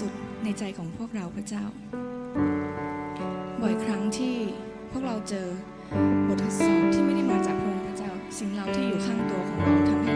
สุดในใจของพวกเราพระเจ้า บ่อยครั้งที่พวกเราเจอบททดสอบที่ไม่ได้มาจากพระองค์พระเจ้า สิ่งเราที่อยู่ข้างตัวของเราทำให้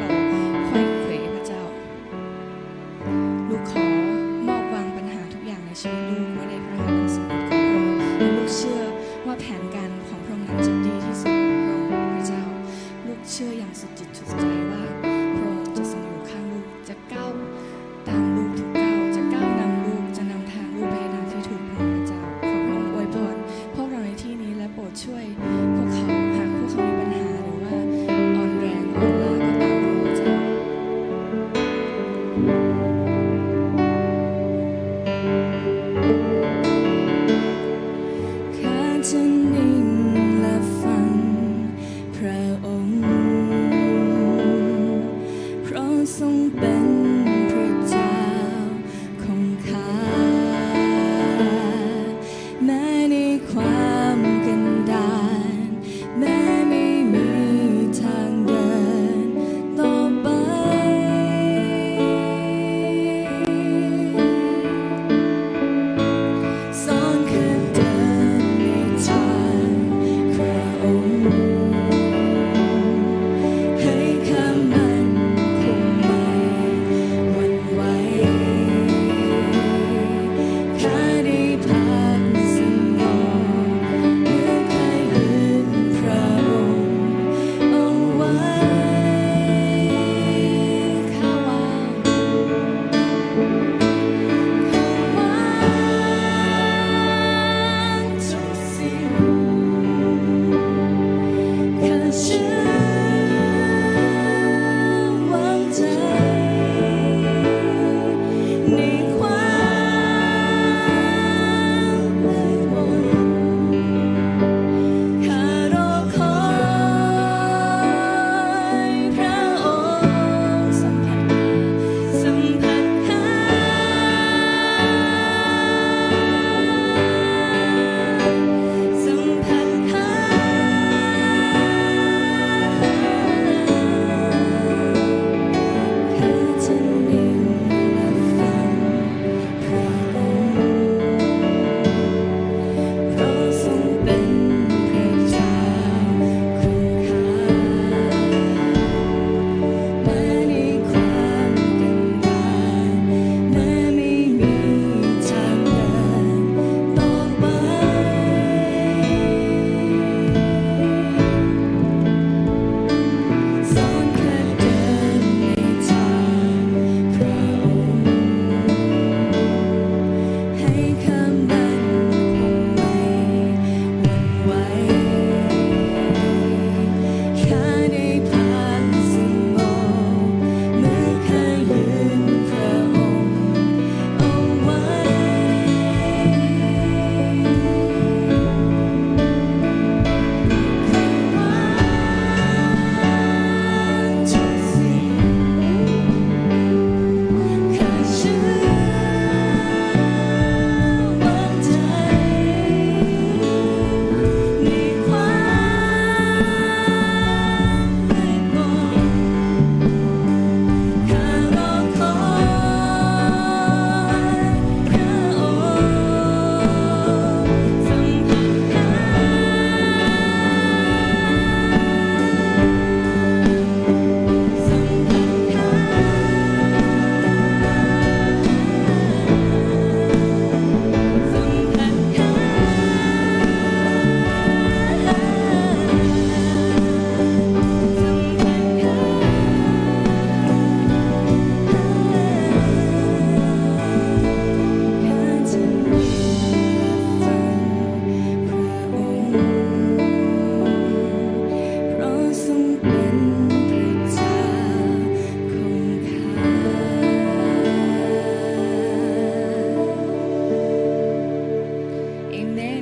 Amen.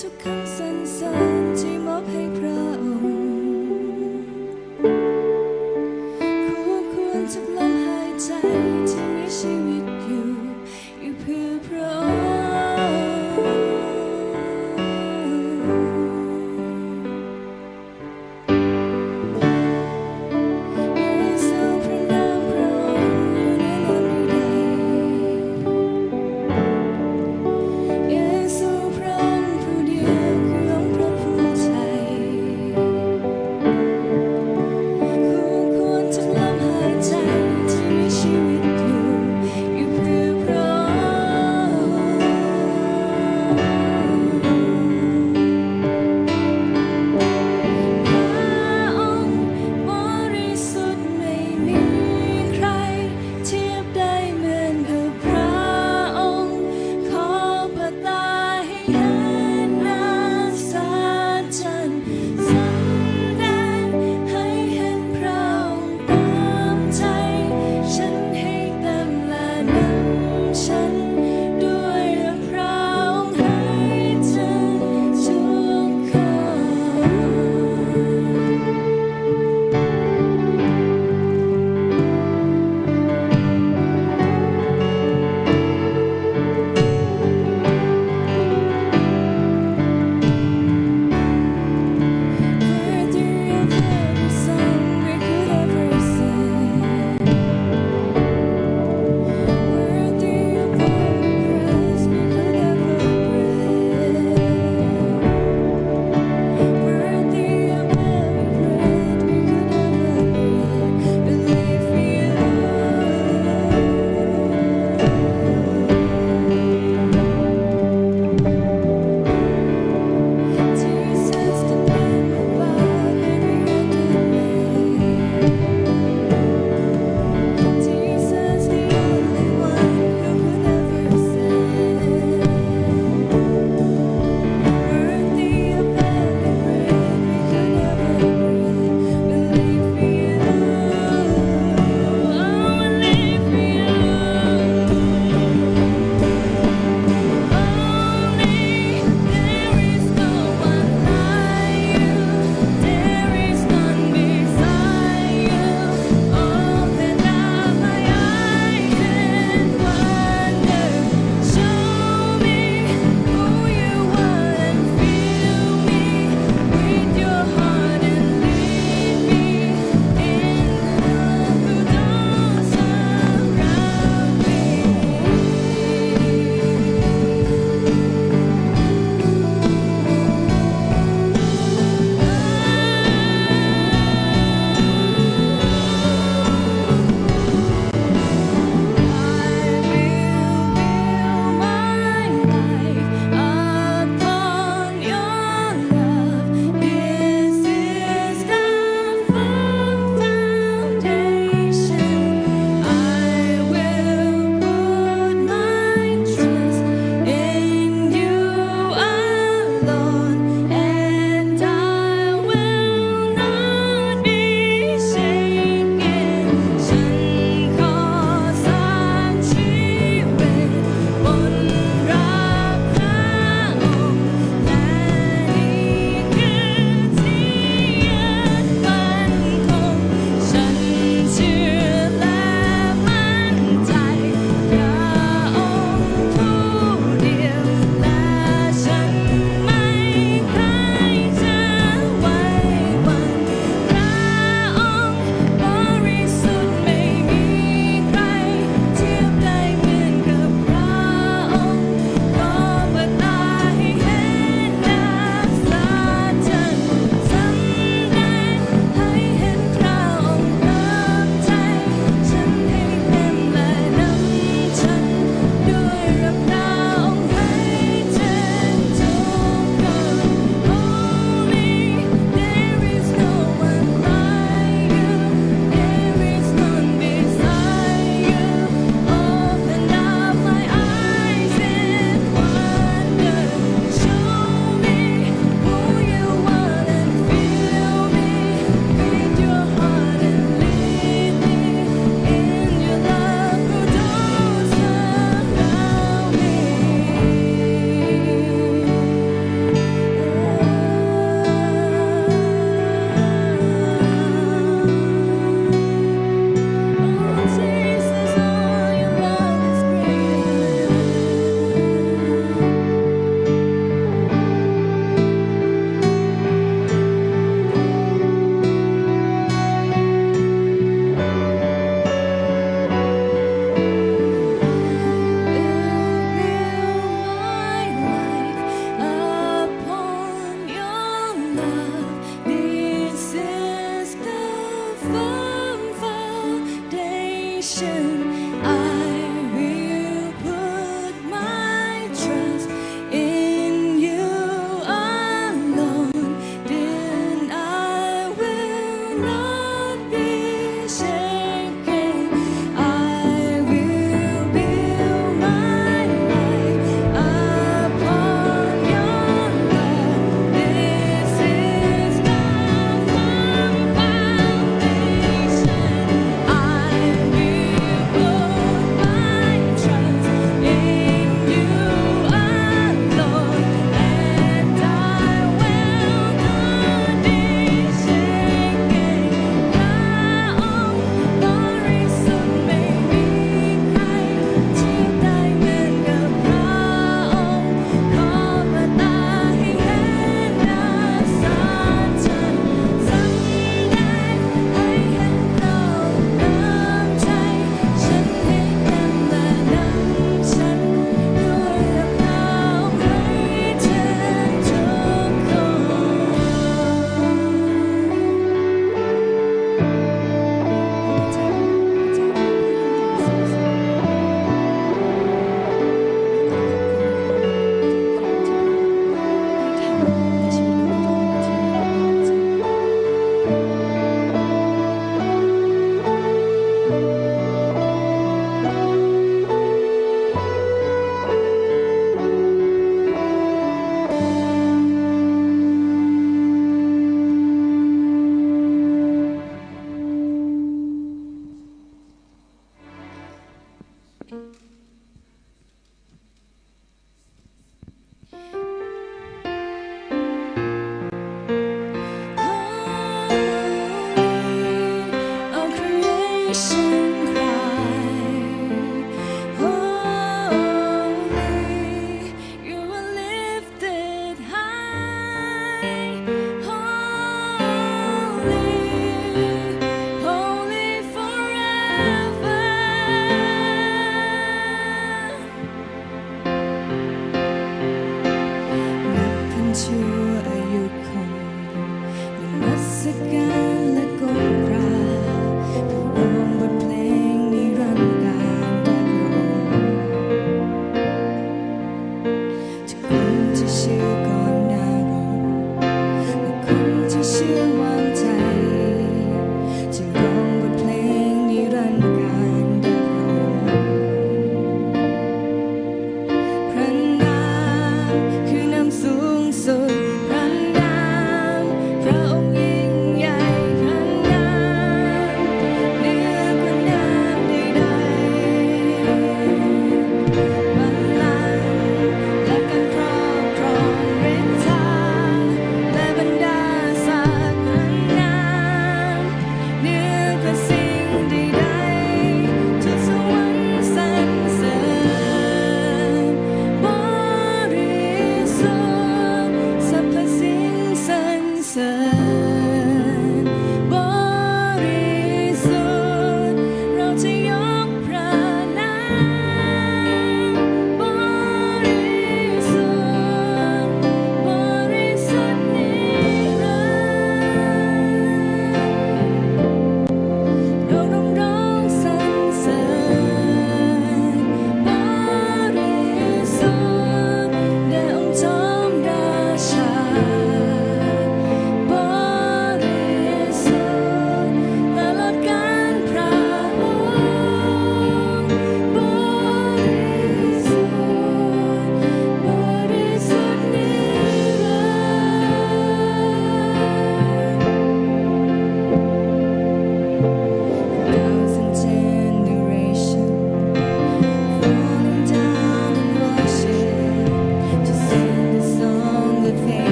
untuk sun san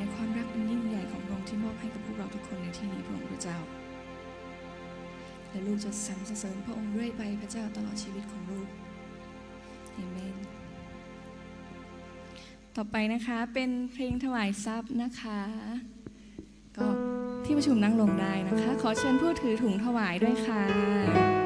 ในความรักอันยิ่งใหญ่ของพระองค์ที่มอบให้กับพวกเราทุกคนในที่นี้พระองค์พระเจ้า และลูกจะสรรเสริญพระองค์เรื่อยไปพระเจ้าตลอดชีวิตของลูกเอเมน ต่อไปนะคะเป็นเพลงถวายทรัพย์นะคะ ก็ที่ประชุมนั่งลงได้นะคะ ขอเชิญผู้ถือถุงถวายด้วยค่ะ